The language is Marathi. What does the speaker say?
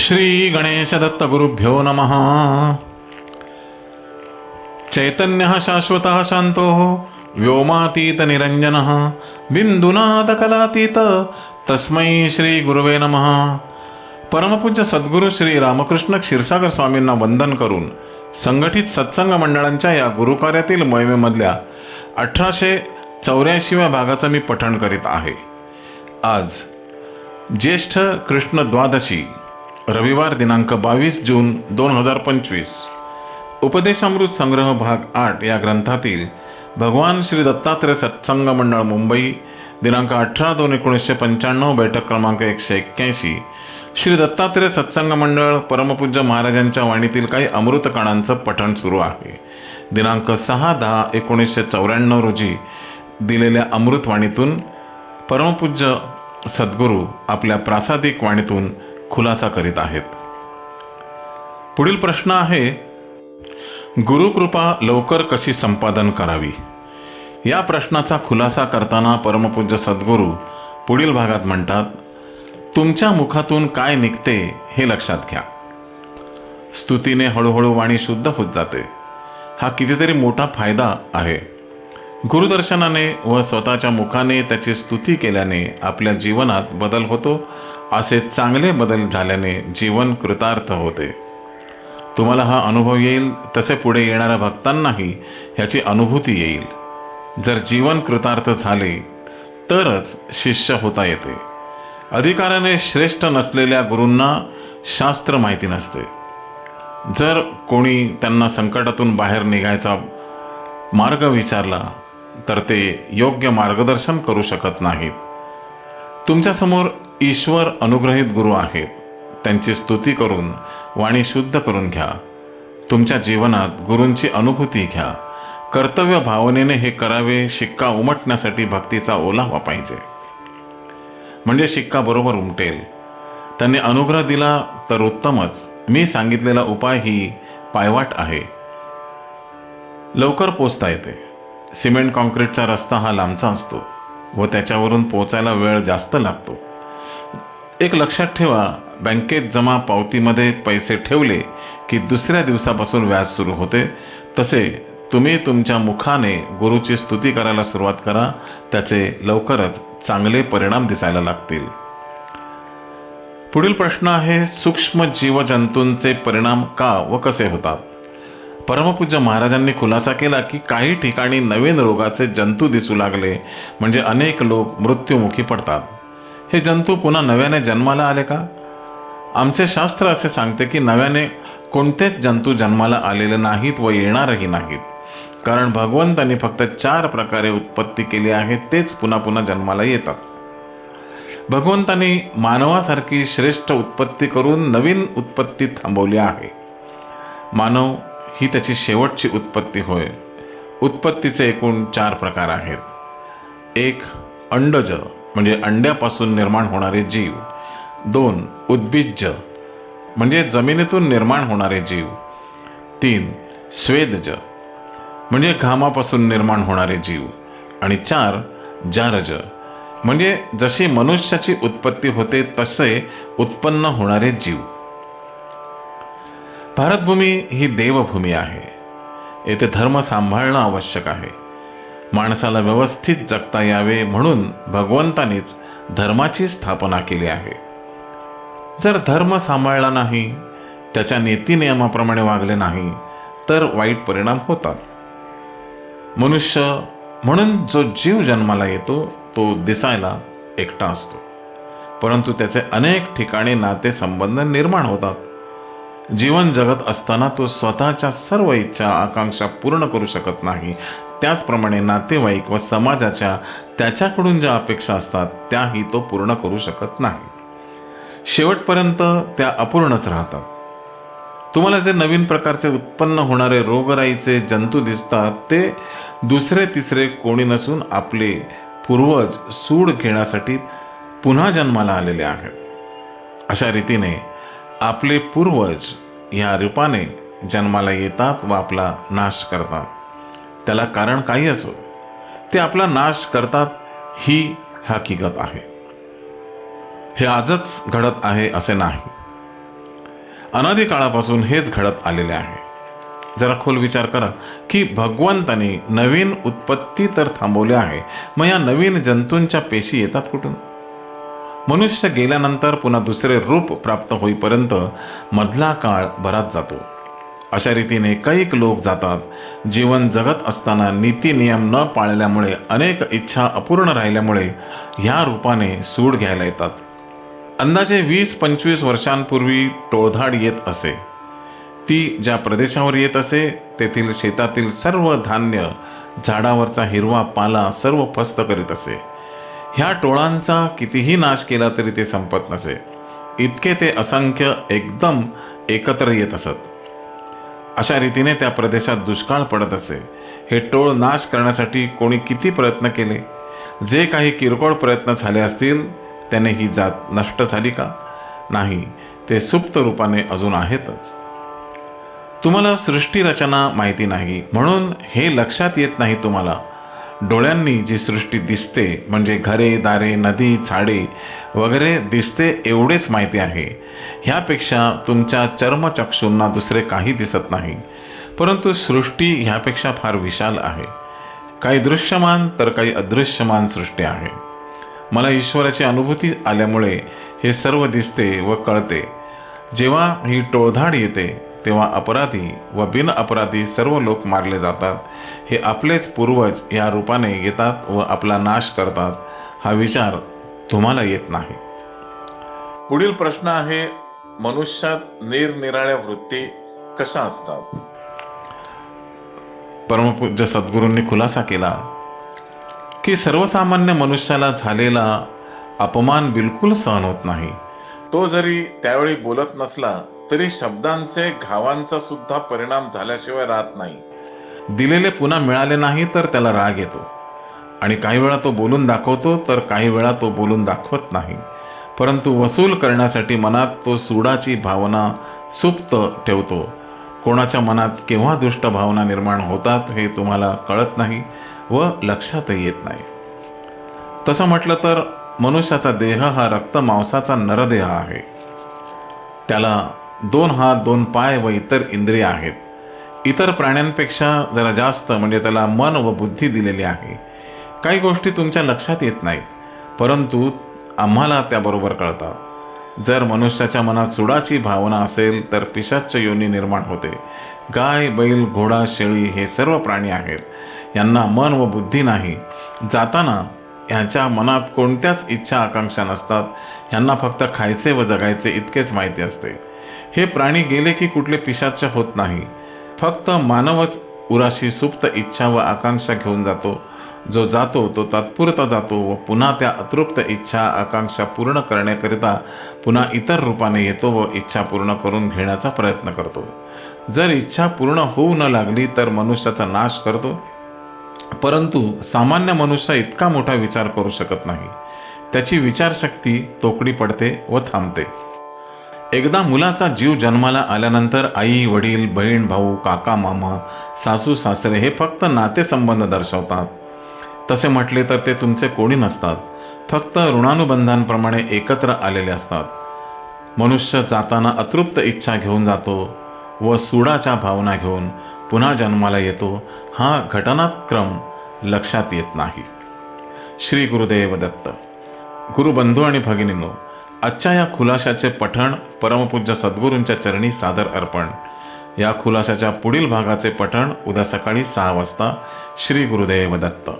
श्री गणेश दत्त गुरुभ्यो नमः। चैतन्यः शाश्वतः शांतो व्योमातीत निरंजन बिंदुनाद कलातीत तस्मै श्री गुरुवे नमः। परमपूज्य सद्गुरू श्री रामकृष्ण क्षीरसागर स्वामींना वंदन करून संघटित सत्संग मंडळांच्या या गुरुकार्यातील मोहिमेमधल्या अठराशे चौऱ्याऐंशीव्या भागाचं मी पठण करीत आहे. आज ज्येष्ठ कृष्ण द्वादशी रविवार दिनांक बावीस जून दोन हजार पंचवीस. उपदेशामृत संग्रह भाग आठ या ग्रंथातील भगवान श्री दत्तात्रय सत्संग मंडळ मुंबई दिनांक अठरा दोन एकोणीसशे पंच्याण्णव बैठक क्रमांक एकशे एक्क्याऐंशी. श्री दत्तात्रय सत्संग मंडळ परमपूज्य महाराजांच्या वाणीतील काही अमृतकाणांचं पठण सुरू आहे. दिनांक सहा दहा एकोणीसशे चौऱ्याण्णव रोजी दिलेल्या अमृतवाणीतून परमपूज्य सद्गुरू आपल्या प्रासादिक वाणीतून खुलासा करीत आहेत. पुढील प्रश्न आहे गुरुकृपा लवकर कशी संपादन करावी? या प्रश्नाचा खुलासा करताना परमपूज्य सद्गुरू पुढील भागात म्हणतात तुमच्या मुखातून काय निघते हे लक्षात घ्या. स्तुतीने हळूहळू वाणी शुद्ध होत जाते. हा कितीतरी मोठा फायदा आहे. गुरुदर्शनाने व स्वतःच्या मुखाने त्याची स्तुती केल्याने आपल्या जीवनात बदल होतो असे चांगले बदल झाल्याने जीवन कृतार्थ होते. तुम्हाला हा अनुभव येईल तसे पुढे येणाऱ्या भक्तांनाही ह्याची अनुभूती येईल. जर जीवन कृतार्थ झाले तरच शिष्य होता येते. अधिकाराने श्रेष्ठ नसलेल्या गुरूंना शास्त्र माहिती नसते. जर कोणी त्यांना संकटातून बाहेर निघायचा मार्ग विचारला तर ते योग्य मार्गदर्शन करू शकत नाहीत. तुमच्यासमोर ईश्वर अनुग्रहित गुरु आहेत. त्यांची स्तुती करून वाणी शुद्ध करून घ्या. तुमच्या जीवनात गुरूंची अनुभूती घ्या. कर्तव्य भावनेने हे करावे शिक्का उमटण्यासाठी भक्तीचा ओलावा पाहिजे. म्हणजे शिक्का बरोबर उमटेल. त्यांनी अनुग्रह दिला तर उत्तमच. मी सांगितलेला उपाय ही पायवाट आहे. लवकर पोचता येते. सिमेंट कॉन्क्रीटचा रस्ता हा लांबचा असतो व त्याच्यावरून पोचायला वेळ जास्त लागतो. एक लक्षात ठेवा बँकेत जमा पावतीमध्ये पैसे ठेवले की दुसऱ्या दिवसापासून व्याज सुरू होते. तसे तुम्ही तुमच्या मुखाने गुरुची स्तुती करायला सुरुवात करा. त्याचे लवकरच चांगले परिणाम दिसायला लागतील. पुढील प्रश्न आहे सूक्ष्म जीवजंतूंचे परिणाम का व कसे होतात? परमपूज्य महाराजांनी खुलासा केला की काही ठिकाणी नवीन रोगाचे जंतू दिसू लागले म्हणजे अनेक लोक मृत्युमुखी पडतात. हे जंतू पुन्हा नव्याने जन्माला आले का? आमचे शास्त्र असे सांगते की नव्याने कोणतेच जंतू जन्माला आलेले नाहीत व येणारही नाहीत. कारण भगवंतांनी फक्त चार प्रकारे उत्पत्ती केली आहे तेच पुन्हा पुन्हा जन्माला येतात. भगवंतांनी मानवासारखी श्रेष्ठ उत्पत्ती करून नवीन उत्पत्ती थांबवली आहे. मानव ही त्याची शेवटची उत्पत्ती होय. उत्पत्तीचे एकूण चार प्रकार आहेत. एक अंडज म्हणजे अंड्यापासून निर्माण होणारे जीव. दोन उद्बीज म्हणजे जमिनीतून निर्माण होणारे जीव. तीन स्वेदज म्हणजे घामापासून निर्माण होणारे जीव. आणि चार जारज म्हणजे जशी मनुष्याची उत्पत्ती होते तसे उत्पन्न होणारे जीव. भारतभूमी ही देवभूमी आहे. येथे धर्म सांभाळणं आवश्यक आहे. माणसाला व्यवस्थित जगता यावे म्हणून भगवंतानेच धर्माची स्थापना केली आहे. जर धर्म सांभाळला नाही त्याच्या नीतिनियमाप्रमाणे वागले नाही तर वाईट परिणाम होतात. मनुष्य म्हणून जो जीव जन्माला येतो तो दिसायला एकटा असतो. परंतु त्याचे अनेक ठिकाणी नाते संबंध निर्माण होतात. जीवन जगत असताना तो स्वतःच्या सर्व इच्छा आकांक्षा पूर्ण करू शकत नाही. त्याचप्रमाणे नातेवाईक व समाजाच्या त्याच्याकडून ज्या अपेक्षा असतात त्याही तो पूर्ण करू शकत नाही. शेवटपर्यंत त्या अपूर्णच राहतात. तुम्हाला जे नवीन प्रकारचे उत्पन्न होणारे रोगराईचे जंतू दिसतात ते दुसरे तिसरे कोणी नसून आपले पूर्वज सूड घेण्यासाठी पुन्हा जन्माला आलेले आहेत. अशा रीतीने आपले पूर्वज या रूपाने जन्माला येतात व आपला नाश करतात. त्याला कारण काही असो ते आपला नाश करतात ही हकीकत आहे. हे आजच घडत आहे असे नाही. अनादी काळापासून हेच घडत आलेले आहे. जरा खोल विचार करा की भगवंताने नवीन उत्पत्ती तर थांबवली आहे मग या नवीन जंतूंच्या पेशी येतात कुठून? मनुष्य गेल्यानंतर पुन्हा दुसरे रूप प्राप्त होईपर्यंत मधला काळ बराच जातो. अशा रीतीने कैक लोक जातात. जीवन जगत असताना नीती नियम न पाळल्यामुळे अनेक इच्छा अपूर्ण राहिल्यामुळे ह्या रूपाने सूड घ्यायला येतात. अंदाजे वीस पंचवीस वर्षांपूर्वी टोळधाड येत असे. ती ज्या प्रदेशावर येत असे तेथील शेतातील सर्व धान्य झाडावरचा हिरवा पाला सर्व फस्त करीत असे. ह्या टोळांचा कितीही नाश केला तरी ते संपत नसे. इतके ते असंख्य एकदम एकत्र येत असत. अशा रीतीने त्या प्रदेशात दुष्काळ पडत असे. हे टोळ नाश करण्यासाठी कोणी किती प्रयत्न केले? जे काही किरकोळ प्रयत्न झाले असतील त्याने ही जात नष्ट झाली का? नाही ते सुप्त रूपाने अजून आहेतच. तुम्हाला सृष्टी रचना माहिती नाही म्हणून हे लक्षात येत नाही तुम्हाला. डोळ्यांनी जी सृष्टी दिसते म्हणजे घरे दारे नदी झाडे वगैरे दिसते एवढेच माहिती आहे. ह्यापेक्षा तुमच्या चर्मचक्षूंना दुसरे काही दिसत नाही. परंतु सृष्टी ह्यापेक्षा फार विशाल आहे. काही दृश्यमान तर काही अदृश्यमान सृष्टी आहे. मला ईश्वराची अनुभूती आल्यामुळे हे सर्व दिसते व कळते. जेव्हा ही टोळधाड येते तेव्हा अपराधी व बिन अपराधी सर्व लोक मारले जातात. हे आपलेच पूर्वज या रूपाने येतात व आपला नाश करतात. हा विचार तुम्हाला येत नाही. पुढील प्रश्न आहे मनुष्यात निरनिराळ्या वृत्ती कशा असतात? परमपूज्य सद्गुरूंनी खुलासा केला की सर्वसामान्य मनुष्याला झालेला अपमान बिलकुल सहन होत नाही. तो जरी त्यावेळी बोलत नसला तरी शब्दांचे घावांचा सुद्धा परिणाम झाल्याशिवाय राहत नाही. दिलेले पुन्हा मिळाले नाही तर त्याला राग येतो. आणि काही वेळा तो बोलून दाखवतो तर काही वेळा तो बोलून दाखवत नाही. परंतु वसूल करण्यासाठी मनात तो सुडाची भावना सुप्त ठेवतो. कोणाच्या मनात केव्हा दुष्ट भावना निर्माण होतात हे तुम्हाला कळत नाही व लक्षातही येत नाही. तसं म्हटलं तर मनुष्याचा देह हा रक्त मांसाचा नरदेह आहे. त्याला दोन हात दोन पाय व इतर इंद्रिय आहेत. इतर प्राण्यांपेक्षा जरा जास्त म्हणजे त्याला मन व बुद्धी दिलेली आहे. काही गोष्टी तुमच्या लक्षात येत नाहीत परंतु आम्हाला त्याबरोबर कळतात जर मनुष्याच्या मनात चुडाची भावना असेल तर पिशाच्च योनी निर्माण होते. गाय बैल घोडा शेळी हे सर्व प्राणी आहेत. यांना मन व बुद्धी नाही. जाताना ह्यांच्या मनात कोणत्याच इच्छा आकांक्षा नसतात. ह्यांना फक्त खायचे व जगायचे इतकेच माहिती असते. हे प्राणी गेले की कुठले पिशाच होत नाही. फक्त मानवच उराशी सुप्त इच्छा व आकांक्षा घेऊन जातो. जो जातो तो तात्पुरता जातो व पुन्हा त्या अतृप्त इच्छा आकांक्षा पूर्ण करण्याकरिता पुन्हा इतर रूपाने येतो व इच्छा पूर्ण करून घेण्याचा प्रयत्न करतो. जर इच्छा पूर्ण होऊ न लागली तर मनुष्याचा नाश करतो. परंतु सामान्य मनुष्य इतका मोठा विचार करू शकत नाही. त्याची विचारशक्ती तोकडी पडते व थांबते. एकदा मुलाचा जीव जन्माला आल्यानंतर आई वडील बहीण भाऊ काका मामा सासू सासरे हे फक्त नातेसंबंध दर्शवतात. तसे म्हटले तर ते तुमचे कोणी नसतात. फक्त ऋणानुबंधांप्रमाणे एकत्र आलेले असतात. मनुष्य जाताना अतृप्त इच्छा घेऊन जातो व सुडाच्या भावना घेऊन पुन्हा जन्माला येतो हा घटनाक्रम लक्षात येत नाही. श्री गुरुदेव दत्त. गुरुबंधू आणि भगिनींनो आजच्या या खुलाशाचे पठण परमपूज्य सद्गुरूंच्या चरणी सादर अर्पण. या खुलाशाच्या पुढील भागाचे पठण उद्या सकाळी सहा वाजता श्री गुरुदेव दत्त.